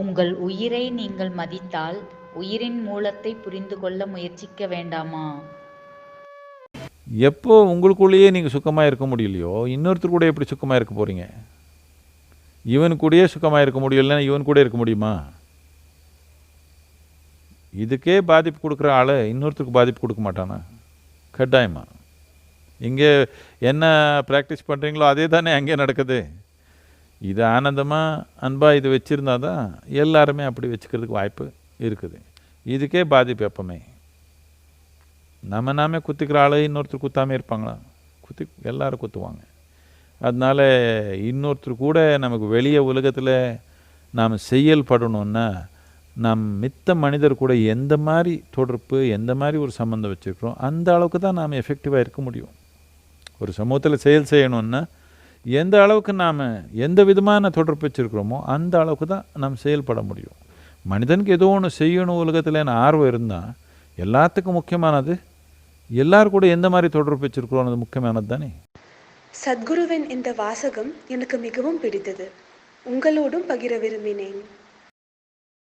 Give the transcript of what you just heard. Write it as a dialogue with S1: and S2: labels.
S1: உங்கள் உயிரை நீங்கள் மதித்தால் உயிரின் மூலத்தை புரிந்து கொள்ள முயற்சிக்க வேண்டாமா?
S2: எப்போ உங்களுக்குள்ளேயே நீங்கள் சுக்கமாக இருக்க முடியலையோ இன்னொருத்தர் கூட எப்படி சுக்கமாக இருக்க போகிறீங்க இவன் கூடயே சுக்கமாக இருக்க முடியலன்னா இவன் கூட இருக்க முடியுமா? இதுக்கே பாதிப்பு கொடுக்குற ஆள் இன்னொருத்தருக்கு பாதிப்பு கொடுக்க மாட்டானா? கட்டாயமா. இங்கே என்ன ப்ராக்டிஸ் பண்ணுறீங்களோ அதே தானே அங்கே நடக்குது. இது ஆனந்தமாக அன்பாக இது வச்சுருந்தா தான் எல்லாருமே அப்படி வச்சுக்கிறதுக்கு வாய்ப்பு இருக்குது. இதுக்கே பாதிப்பு எப்பவுமே. நம்ம நாமே குத்திக்கிற ஆளு இன்னொருத்தர் குத்தாமல் இருப்பாங்களா? குத்தி எல்லாரும் குத்துவாங்க. அதனால இன்னொருத்தர் கூட நமக்கு வெளியே உலகத்தில் நாம் செயல்படணுன்னா நாம் மித்த மனிதர் கூட எந்த மாதிரி தொடர்பு எந்த மாதிரி ஒரு சம்மந்தம் வச்சுருக்கிறோம் அந்த அளவுக்கு தான் நாம் எஃபெக்டிவாக இருக்க முடியும். ஒரு சமூகத்தில் செயல் செய்யணுன்னா எந்த அளவுக்கு நாம் எந்த விதமான தொடர்பு வச்சுருக்கிறோமோ அந்த அளவுக்கு தான் நாம் செயல்பட முடியும். மனிதனுக்கு ஏதோ ஒன்று செய்யணும் உலகத்தில் ஆர்வம் இருந்தால் எல்லாத்துக்கும் முக்கியமானது எல்லார் கூட எந்த மாதிரி தொடர்பு வச்சுருக்கிறோம் அது முக்கியமானது தானே?
S3: சத்குருவின் இந்த வாசகம் எனக்கு மிகவும் பிடித்தது. உங்களோடும் பகிர விரும்பினேன்.